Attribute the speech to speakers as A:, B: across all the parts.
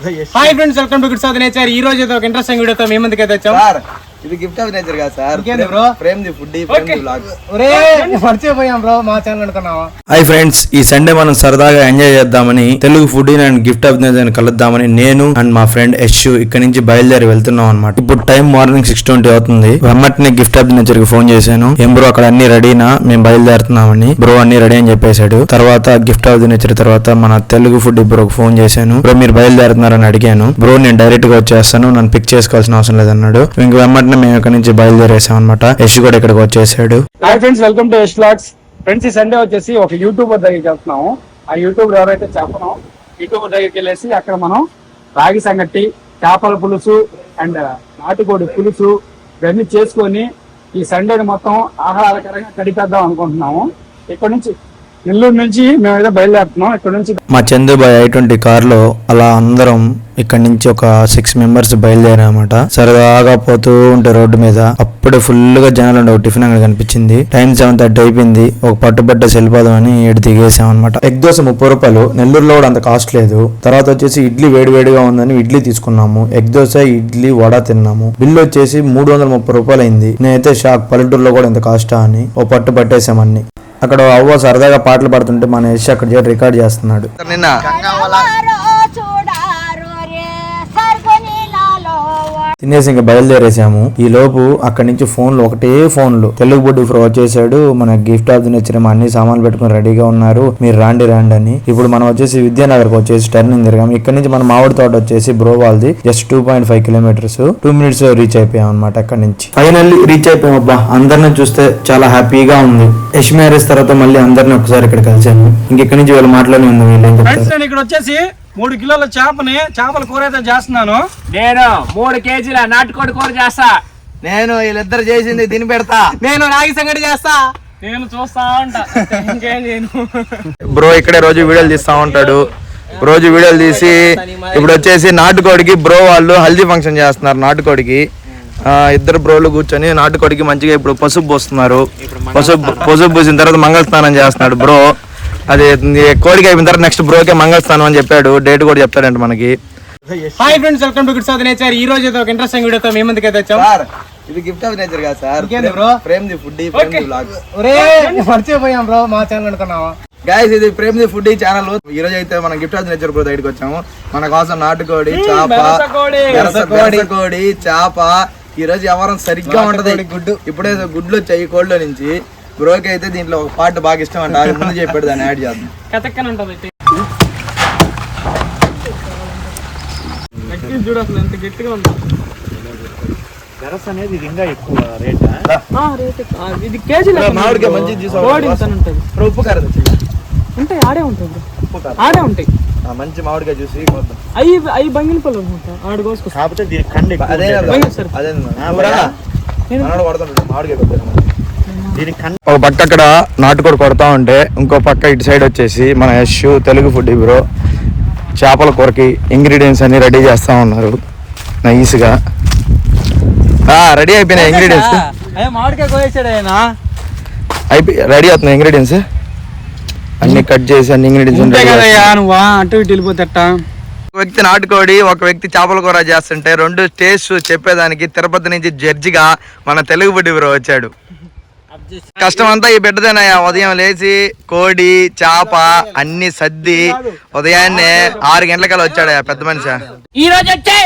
A: Hi friends welcome to good south nature ఈ రోజు ఒక ఇంట్రెస్టింగ్ వీడియోతో మీ ముందుకు అయితే వచ్చాం.
B: సార్ ఇది గిఫ్ట్ ఆఫ్ నేచర్ కదా సార్?
A: ఇంకేంది?
B: Prem the food Prem the blogs
A: ఒరే మర్చిపోయాం బ్రో మా ఛానల్ అనుకున్నావా?
C: హాయ్ ఫ్రెండ్స్ ఈ సండే మనం సరదాగా ఎంజాయ్ చేద్దామని Telugu food and gift of nature కలుద్దామని నేను అండ్ మా ఫ్రెండ్ యశ్ ఇక్కడ నుంచి బయలుదేరి వెళ్తున్నాం అనమాట ఇప్పుడు టైం మార్నింగ్ సిక్స్ ట్వంటీ అవుతుంది. వెమ్మటినే గిఫ్ట్ ఆఫ్ నేచర్కి ఫోన్ చేశాను. ఏం బ్రో అక్కడ అన్ని రెడీనా మేము బయలుదేరుతున్నామని బ్రో అన్ని రెడీ అని చెప్పేశాడు. తర్వాత గిఫ్ట్ ఆఫ్ ది నేచర్ తర్వాత మన తెలుగు ఫుడ్ బ్రోకి ఫోన్ చేశాను. బ్రో మీరు బయలుదేరుతున్నారని అడిగాను. బ్రో నేను డైరెక్ట్గా వచ్చేస్తాను. నన్ను పిక్ చేసుకోవాల్సిన అవసరం లేదన్నాడు. ఇంక వెంటనే మేము ఇక్కడ నుంచి బయలుదేరేసాం అనమాట యశ్ కూడా ఇక్కడికి వచ్చేసాడు.
D: Hi friends welcome to Yash blogs friends ఈ సండే వచ్చేసి ఒక యూట్యూబర్ దగ్గరికి వెళ్తున్నాము. ఆ యూట్యూబర్ ఎవరైతే చెప్పను యూట్యూబర్ దగ్గరికి వెళ్ళేసి అక్కడ మనం రాగి సంగటి చేపల పులుసు అండ్ uh, నాటుకోడి పులుసు ఇవన్నీ చేసుకొని ఈ సండేని మొత్తం ఆహ్లాదకరంగా కడిపేద్దాం అనుకుంటున్నాము. ఇక్కడ నుంచి నెల్లూరు నుంచి మేమైతే బయలుదేరుతున్నాం. ఇక్కడ నుంచి
C: మా చంద్రబాయ్ ఐ ట్వంటీ కార్లో అలా అందరం ఇక్కడ నుంచి ఒక సిక్స్ మెంబర్స్ బయలుదేరామట. సరదాగా పోతూ ఉంటే రోడ్డు మీద. అప్పుడే ఫుల్గా జనాలు ఉండే ఒక టిఫిన్ అక్కడ కనిపించింది. టైం సెవెన్ థర్టీ అయిపోయింది. ఒక పట్టుబట్ట వెళ్ళిపోదాం అని ఏడు దిగేసాం అనమాట ఎగ్ దోశ ముప్పై రూపాయలు. నెల్లూరులో కూడా అంత కాస్ట్ లేదు. తర్వాత వచ్చేసి ఇడ్లీ వేడి వేడిగా ఉందని ఇడ్లీ తీసుకున్నాము. ఎగ్ దోశ ఇడ్లీ వడ తిన్నాము. బిల్లు వచ్చేసి మూడు వందల ముప్పై రూపాయలు అయింది నేనైతే షాక్. పల్లెటూరులో కూడా ఇంత కాస్టా అని. ఓ పట్టు పట్టేసామన్ని అక్కడ అవ్వ సరదాగా పాటలు పాడుతుంటే మన యశ్ అక్కడ రికార్డ్ చేస్తున్నాడు.
B: నిన్న
C: తినేసి ఇంకా బయలుదేరేసాము. ఈ లోపు అక్కడి నుంచి ఫోన్లు ఒకటే ఫోన్లు. తెలుగు బొడ్డు ఫ్రో వచ్చేసాడు. మన గిఫ్ట్ ఆఫ్ నచ్చిన అన్ని సామాన్లు పెట్టుకుని రెడీగా ఉన్నారు. మీరు రాండి రాండి అని. ఇప్పుడు మనం వచ్చేసి విద్యానగర్ వచ్చేసి టర్నింగ్ తిరిగాము. ఇక్కడ నుంచి మన మామిడి తోట వచ్చేసి బ్రోవాల్ది. Just two point five kilometres. Two minutes reach అయిపోయాం అనమాట అక్కడ నుంచి. ఫైనల్లీ రీచ్ అయిపోయాం. అబ్బా అందరిని చూస్తే చాలా హ్యాపీగా ఉంది. యష్ మ్యారేజ్ తర్వాత మళ్ళీ అందరిని ఒకసారి ఇక్కడ కలిసాము ఇంక ఇక్కడి నుంచి వీళ్ళు మాట్లాడి ఉంది వీళ్ళు
D: ఇక్కడ వచ్చేసి మూడు కిలోల చేపని చేపల కూర అయితే చేస్తున్నాను.
E: నేను మూడు కేజీల నాటుకోడి కూర చేస్తా.
B: నేను వీళ్ళిద్దరు చేసింది తిని పెడతా.
A: నేను రాగి సంగటి చేస్తా.
D: నేను చూస్తా ఉంటా ఇంకేం చేయను.
B: బ్రో ఇక్కడే రోజు వీడియోలు తీస్తా ఉంటాడు. రోజు వీడియోలు తీసి ఇప్పుడు వచ్చేసి నాటుకోడికి బ్రో వాళ్ళు హల్దీ ఫంక్షన్ చేస్తున్నారు నాటుకోడికి. ఆ, ఇద్దరు బ్రోలు కూర్చొని నాటుకోడికి మంచిగా ఇప్పుడు పసుపు పోస్తున్నారు. పసుపు పసుపు పూసిన తర్వాత మంగళస్నానం చేస్తున్నాడు బ్రో. అది కోడికి అయిపోయిన తర్వాత నెక్స్ట్ బ్రోకే మంగళస్నానం అని చెప్పాడు. డేట్ కూడా చెప్తాడంట మనకి.
A: Hi friends welcome to good south nature ఈ రోజు అయితే ఒక ఇంట్రెస్టింగ్ వీడియోతో మీ ముందుకు అయితే వచ్చాం.
B: సార్ ఇది గిఫ్ట్ ఆఫ్ నేచర్ కదా sir.
A: bro?
B: Prem the food Prem the blogs
A: ఒరే మర్చిపోయాం బ్రో మా ఛానల్ అనుకున్నావా?
B: గైస్ ఇది ప్రేమ్ ది ఫుడ్ ఛానల్ ఈ రోజు అయితే మనం గిఫ్ట్ ఆఫ్ నేచర్ బ్రో దగ్గరికి వచ్చాము. మన కోసం నాటుకోడి చేప. కోడి చేప. ఈ రోజు ఎవరం సరిగ్గా ఉంటది. గుడ్డు. ఇప్పుడే గుడ్లు వచ్చాయి కోళ్ళ నుంచి. బ్రోకి అయితే దీంట్లో ఒక పాట బాగా ఇష్టం అంట అది ముందు చెప్పాడు దాన్ని యాడ్ చేద్దాం.
D: కథక్కన ఉంటుంది చూడు అసలు ఎంత గట్టిగా ఉంది. ఆ, రేట్ ఎక్కువ. ఆ, ఇది కేజీ
B: మామిడికాయ.
D: కోడి ఇంత ఉంటుంది.
B: ఉప్పు కారం.
D: ఉంటాయి ఆడే ఉంటుంది
B: ఉప్పు కారం.
D: ఆడే ఉంటాయి.
B: ఆ, మంచి మామిడికాయ చూసి కొద్దాం.
D: అవి అవి బంగిన పళ్ళు అనుకుంటా ఆడు కోసుకొస్తా.
B: అదే
D: బంగిన సరే.
B: అదే మనోడు కొడుతుంటాడు మామిడికాయ ఒక పక్క అక్కడ నాటుకోడి కొడతా ఉంటే ఇంకో పక్క ఇటు సైడ్ వచ్చేసి మన యశ్ తెలుగు ఫుడ్ బ్రో చేపల కూరకి ఇంగ్రీడియంట్స్ అన్ని రెడీ చేస్తా ఉన్నారు. నైస్గా రెడీ అయిపోయినాయి ఇంగ్రీడియంట్స్ అయిపోయి రెడీ అవుతున్నాయి ఇంగ్రీడియంట్స్ అన్ని కట్ చేసి అన్ని ఇంగ్రీడియంట్స్ ఒక వ్యక్తి నాటుకోడి ఒక వ్యక్తి చేపల కూర చేస్తుంటే రెండు టేస్ట్ చెప్పేదానికి తిరుపతి నుంచి జడ్జిగా మన తెలుగు ఫుడ్ బ్రో వచ్చాడు. కష్టం అంతా ఈ బిడ్డదేనయ్యా ఉదయం లేచి కోడి చేప అన్ని సర్ది ఉదయాన్నే ఆరు గంటలకల్లా వచ్చాడు పెద్ద మనిషి.
E: ఈ రోజు వచ్చే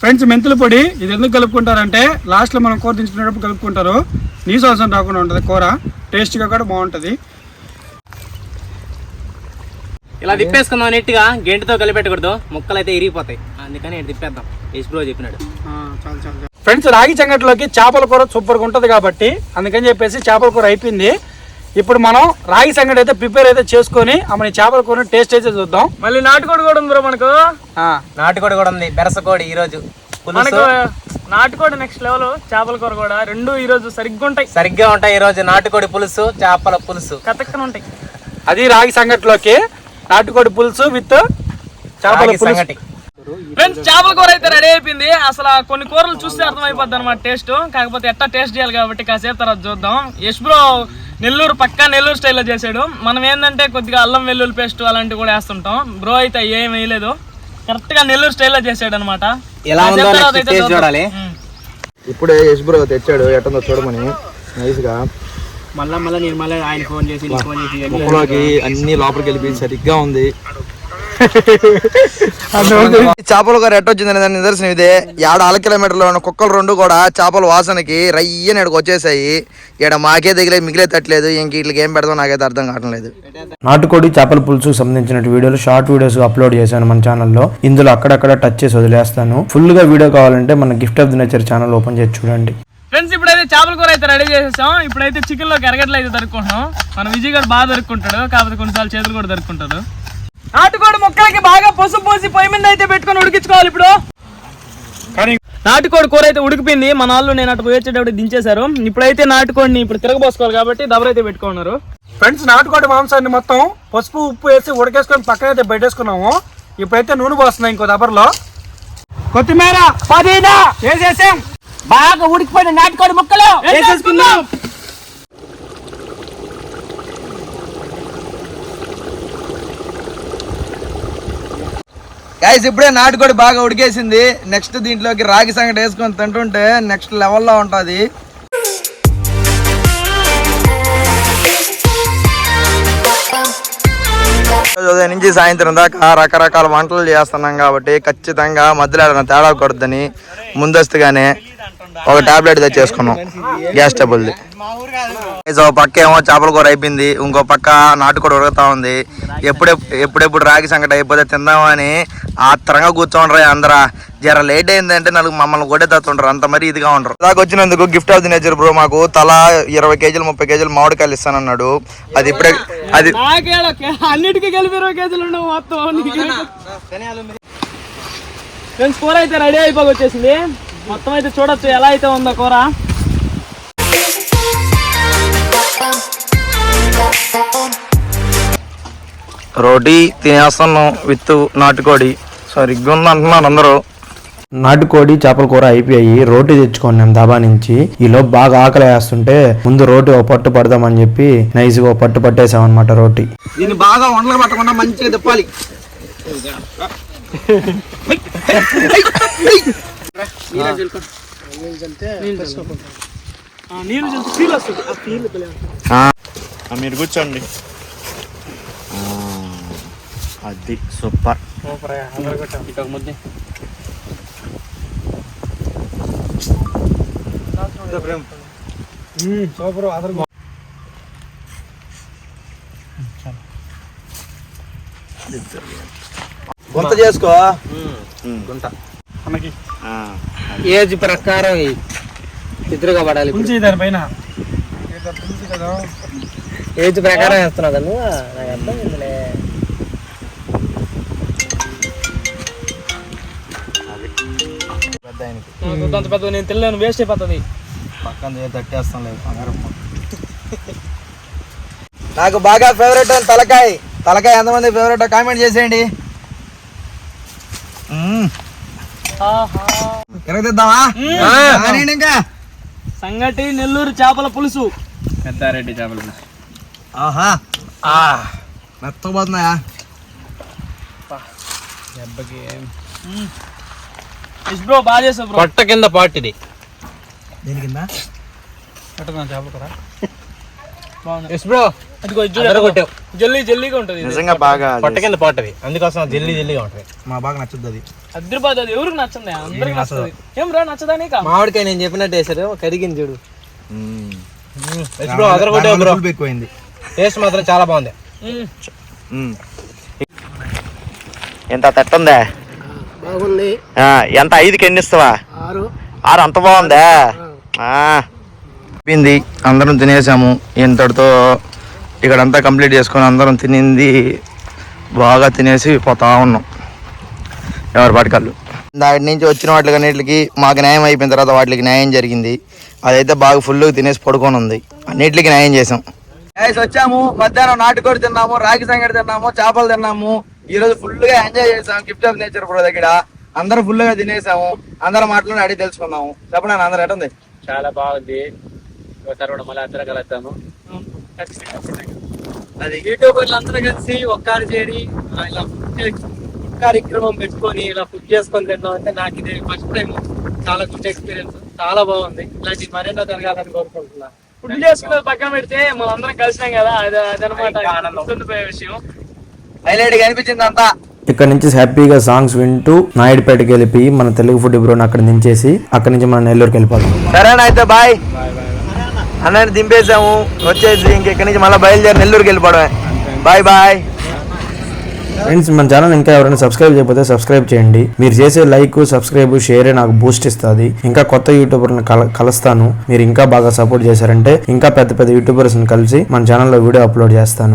D: ఫ్రెండ్స్ మెంతుల పొడి ఇది ఎందుకు కలుపుకుంటారంటే లాస్ట్లో మనం కూర దించుకునేటప్పుడు కలుపుకుంటారు. నీసు అవసరం రాకుండా ఉంటుంది కూర. టేస్ట్గా కూడా బాగుంటది.
E: ఇలా తిప్పేసుకుందాం నీట్గా. గెంటితో కలిపెట్టకూడదు. ముక్కలు అయితే ఇరిగిపోతాయి. అందుకని తిప్పేద్దాం. యశ్ బ్రో చెప్పినాడు.
D: చాలు చాలు ఫ్రెండ్స్ రాగి చెంగట్లోకి చేపల కూర సూపర్గా ఉంటుంది కాబట్టి అందుకని చెప్పేసి చేపల కూర అయిపోయింది. ఇప్పుడు మనం రాగి సంగటి అయితే ప్రిపేర్ అయితే చేసుకొని మన చేపల కూర టేస్ట్ అయితే చూద్దాం. మళ్ళీ నాటుకోడి కూడా ఉంది బ్రో మనకు
A: నాటుకోడి కూడా ఉంది. బెరసకోడి ఈ రోజు
D: మనకు నాటుకోడి నెక్స్ట్ లెవెల్ చేపల కూర కూడా. రెండు ఈ రోజు సరిగ్గా ఉంటాయి.
A: సరిగ్గా ఉంటాయి ఈ రోజు నాటుకోడి పులుసు చేపల పులుసు.
D: కతక్కన ఉంటాయి. అది రాగి సంగట్లోకి నాటుకోడి పులుసు విత్ చేపల పులుసు.
F: ఫ్రెండ్స్ చేపల కూర అయితే రెడీ అయిపోయింది. అసలు కొన్ని కూరలు చూస్తే అర్థమైపోద్ది అనమాట టేస్ట్. కాకపోతే ఎట్టా టేస్ట్ చేయాలి కాబట్టి కాసేపు తర్వాత చూద్దాం. యశ్ బ్రో నెల్లూరు పక్కా నెల్లూరు స్టైల్లో చేసాడు మనం ఏంటంటే కొద్దిగా అల్లం వెల్లుల్లి పేస్ట్ అలాంటివి కూడా వేస్తుంటాం. బ్రో అయితే ఏం వేయలేదు. కరెక్ట్గా నెల్లూరు స్టైల్లో చేసాడు అనమాట
E: చూడాలి.
B: ఇప్పుడే యశ్ బ్రో తెచ్చాడు. ఎట్టుందో చూడమని. నైస్గా.
E: మళ్ళా మళ్ళీ నేను మళ్ళీ ఆయన ఫోన్ చేసి ఫోన్ చేసి
B: ముక్కలోకి అన్ని లోపలికి వెళ్ళి సరిగ్గా ఉంది. చేపల కూర ఎట్టొచ్చిందని దాని నిదర్శనం ఇదే. ఏడ అర కిలోమీటర్లో ఉన్న కుక్కలు రెండు కూడా చేపల వాసనకి రయ్యని ఇక్కడికి వచ్చేసాయి. ఇక్కడ మాకే దిగిలే మిగిలే తట్టలేదు. ఇంక వీటికి ఏం పెడతాం నాకైతే అర్థం కావట్లేదు
C: నాటుకోడి చేపల పులుసు సంబంధించిన వీడియోలు షార్ట్ వీడియోస్ అప్లోడ్ చేశాను మన ఛానల్లో. ఇందులో అక్కడక్కడ టచ్ చేసి వదిలేస్తాను. ఫుల్గా వీడియో కావాలంటే మన gift of the nature channel open చేసి చూడండి.
F: ఫ్రెండ్స్ ఇప్పుడైతే చేపల కూర అయితే రెడీ చేసేసాం. ఇప్పుడైతే చికెన్లోకి ఎరగట్లు అయితే దొరుకుంటున్నాం మన విజయ్ గారు బాగా దొరుకుంటాడు కాకపోతే కొన్నిసార్లు చేతులు కూడా దొరుకుంటాడు నాటుకోడి ముక్కలకి బాగా పసుపు పోసి పొయ్యి మీద అయితే పెట్టుకొని ఉడికించుకోవాలి ఇప్పుడు. నాటుకోడి కూర అయితే ఉడికిపోయింది. మన వాళ్ళు నేను అటు పోయి వచ్చేటప్పుడు దించేశారు. ఇప్పుడైతే నాటుకోడిని ఇప్పుడు తిరగబోసుకోవాలి కాబట్టి దబరైతే పెట్టుకున్నారు.
D: ఫ్రెండ్స్ నాటుకోటి మాంసాన్ని మొత్తం పసుపు ఉప్పు వేసి ఉడకేసుకొని పక్కన అయితే పెట్టేసుకున్నాము. ఇప్పుడైతే నూనె పోస్తున్నాం ఇంకో దబర్లో. కొత్తిమీర పదీనా వేసేసాం. బాగా ఉడికిపోయిన నాటుకోడి ముక్కలు. వేసేసుకుందాం
B: గైస్ ఇప్పుడే నాటుకోడి బాగా ఉడికేసింది. నెక్స్ట్ దీంట్లోకి రాగి సంగటి వేసుకొని తింటుంటే నెక్స్ట్ లెవెల్లో ఉంటుంది. ఉదయం నుంచి సాయంత్రం దాకా రకరకాల వంటలు చేస్తున్నాం కాబట్టి ఖచ్చితంగా మధ్యలో ఏదైనా తేడా కొడుద్దని ముందస్తుగానే ఒక టాబ్లెట్ తెచ్చేసుకున్నాం. గ్యాస్ ట్రబుల్ది ఒక పక్క ఏమో చేపల కూర అయిపోయింది. ఇంకో పక్క నాటుకోడి ఉడుకుతా ఉంది. ఎప్పుడెప్పుడు ఎప్పుడెప్పుడు రాగి సంకట అయిపోతే తిందామని ఆత్రంగా కూర్చోండ్రా అందరా. జర లేట్ అయిందంటే నలుగు మమ్మల్ని కొట్టే తత్తుండ్రు అంత మరి ఇదిగా ఉండరు. దాకా వచ్చినందుకు gift of the nature bro మాకు తల ఇరవై కేజీలు ముప్పై కేజీలు మామిడికాయలు ఇస్తానన్నాడు. అది ఇప్పుడే అది
F: అన్నిటికీ కలిపి ఇరవై కేజీలు ఉండవు మొత్తం. ఫ్రెండ్స్ కూర అయితే రెడీ అయిపోయి వచ్చేసింది. మొత్తం అయితే చూడొచ్చు ఎలా అయితే ఉందో కూర.
B: రోటీ తినేస్తున్నాం విత్ నాటుకోడి. సరిగ్గా ఉంది అంటున్నారు అందరూ.
C: నాటుకోడి చేపల కూర అయిపోయాయి. రోటీ తెచ్చుకున్నాం దాబా నుంచి ఈలో బాగా ఆకలి వేస్తుంటే ముందు రోటీ ఒక పట్టు పడదామని చెప్పి నైస్గా పట్టు పట్టేసాం అనమాట రోటీ.
B: దీన్ని బాగా వండలు పట్టకుండా మంచిగా తిప్పాలి.
F: ఆ, నీళ్ళు చూసి ఫీల్ వస్తుంది. ఆ ఫీల్
G: మీరు కూర్చోండి. అది సూపర్.
F: ఇటొక ముద్ద.
B: గుంత చేసుకో
E: ఏజ్ ప్రకారం ఎదురుగా పడాలి.
D: దానిపైన.
E: ఏజ్ ప్రకారం వేస్తున్నావు కదా నువ్వు? నాకు అర్థమైందిలే
F: అంత పెద్ద నేను వేస్ట్ అయిపోతుంది.
B: పక్కన లేదు నాకు బాగా ఫేవరెట్ తలకాయ. తలకాయ ఎంతమంది ఫేవరెట్ కామెంట్ చేసేయండి. ఇంకా.
F: సంగటి నెల్లూరు చేపల పులుసు.
E: పెద్దారెడ్డి చేపల పులుసు.
B: ఆహా. మెత్తపోతున్నాయా
F: బ్రో బాగా చేసావు బ్రో.
E: పొట్ట కింద పాటు ఇది
B: దీని కింద
E: అదరగొట్టావు.
F: జల్లీ జల్లీగా ఉంటుంది.
B: నిజంగా బాగా
E: పొట్ట కింద పాటది. అందుకోసం జల్లి జల్లిగా ఉంటుంది.
B: మా బాగా నచ్చుద్ది అది.
F: అదిరిపోతుంది అది ఎవరికి నచ్చింది? అందరికి నచ్చుతుంది ఏం రా నచ్చదా నీకా?
E: మామిడికాయ నేను చెప్పినట్టు వేసారు కరిగింది చూడు. బ్రో బ్రో
B: ఎక్కువైంది.
E: టేస్ట్ మాత్రం చాలా బాగుంది.
B: ఎంత తట్టుందా?
E: బాగుంది.
B: ఆ, ఎంత? ఐదుకి ఎన్ని ఇస్తావా?
E: ఆరు.
B: ఆరు అంత బాగుందా? ఆ. అయిపోయింది అందరం తినేసాము. ఇంతటితో ఇక్కడంతా కంప్లీట్ చేసుకొని అందరం తినింది. బాగా తినేసి పోతా ఉన్నాం. ఎవరి పాటికల్లు దాటి నుంచి వచ్చిన వాటికి అన్నిటికి మాకు న్యాయం అయిపోయిన తర్వాత వాటికి న్యాయం జరిగింది. అదైతే బాగా ఫుల్గా తినేసి పడుకొని ఉంది. అన్నిటికి న్యాయం చేసాం వచ్చాము. మధ్యాహ్నం నాటుకోడి తిన్నాము రాగి సంగటి తిన్నాము చేపలు తిన్నాము. ఈ రోజు ఫుల్గా ఎంజాయ్ చేసాం గిఫ్ట్ ఆఫ్ నేచర్ బ్రో దగ్గర. అందరం ఫుల్గా తినేసాము. అందరం మాటలు అడిగి తెలుసుకున్నాము. చెప్పండి అందరూ ఎటుంది
H: చాలా బాగుంది. ఒకసారి కూడా మళ్ళీ అందరం కలుద్దాము. అది యూట్యూబర్లు అందరూ కలిసి ఒక్కరు చేరి ఇలా కార్యక్రమం పెట్టుకొని ఇలా ఫుడ్ చేసుకొని తిన్నాం అంటే నాకు ఇది ఫస్ట్ టైం చాలా గుడ్ ఎక్స్పీరియన్స్ చాలా బాగుంది. ఇలాంటి మరెన్నో జరగాలని కోరుకుంటున్నా.
F: ఫుడ్ చేసుకునేది పక్కన పెడితే మనం అందరం కలిసినాం కదా. అది అదనమాట విషయం.
B: హైలైట్గా అనిపించింది అంతా.
C: ఇక్కడ నుంచి హ్యాపీగా సాంగ్స్ వింటూ నాయుడుపేటకి వెళ్ళిపోయి మన తెలుగు ఫుడ్ బ్రోని అక్కడ దించేసి అక్కడ నుంచి మనం నెల్లూరుకి వెళ్ళిపోతాం
B: సరేనా అయితే బాయ్ అన్నని దింపేసాము. వచ్చేసి ఇంకెక్కడి నుంచి మళ్ళీ బయలుదేరి నెల్లూరుకి వెళ్ళిపోవడమే. బాయ్ బాయ్
C: ఫ్రెండ్స్ మన ఛానల్ ఇంకా ఎవరైనా సబ్స్క్రైబ్ చేయకపోతే సబ్స్క్రైబ్ చేయండి. మీరు చేసే లైక్ సబ్స్క్రైబ్ షేర్ నాకు బూస్ట్ ఇస్తుంది. ఇంకా కొత్త యూట్యూబర్ని కల కలుస్తాను. మీరు ఇంకా బాగా సపోర్ట్ చేశారంటే ఇంకా పెద్ద పెద్ద యూట్యూబర్స్ని కలిసి మన ఛానల్లో వీడియో అప్లోడ్ చేస్తాను.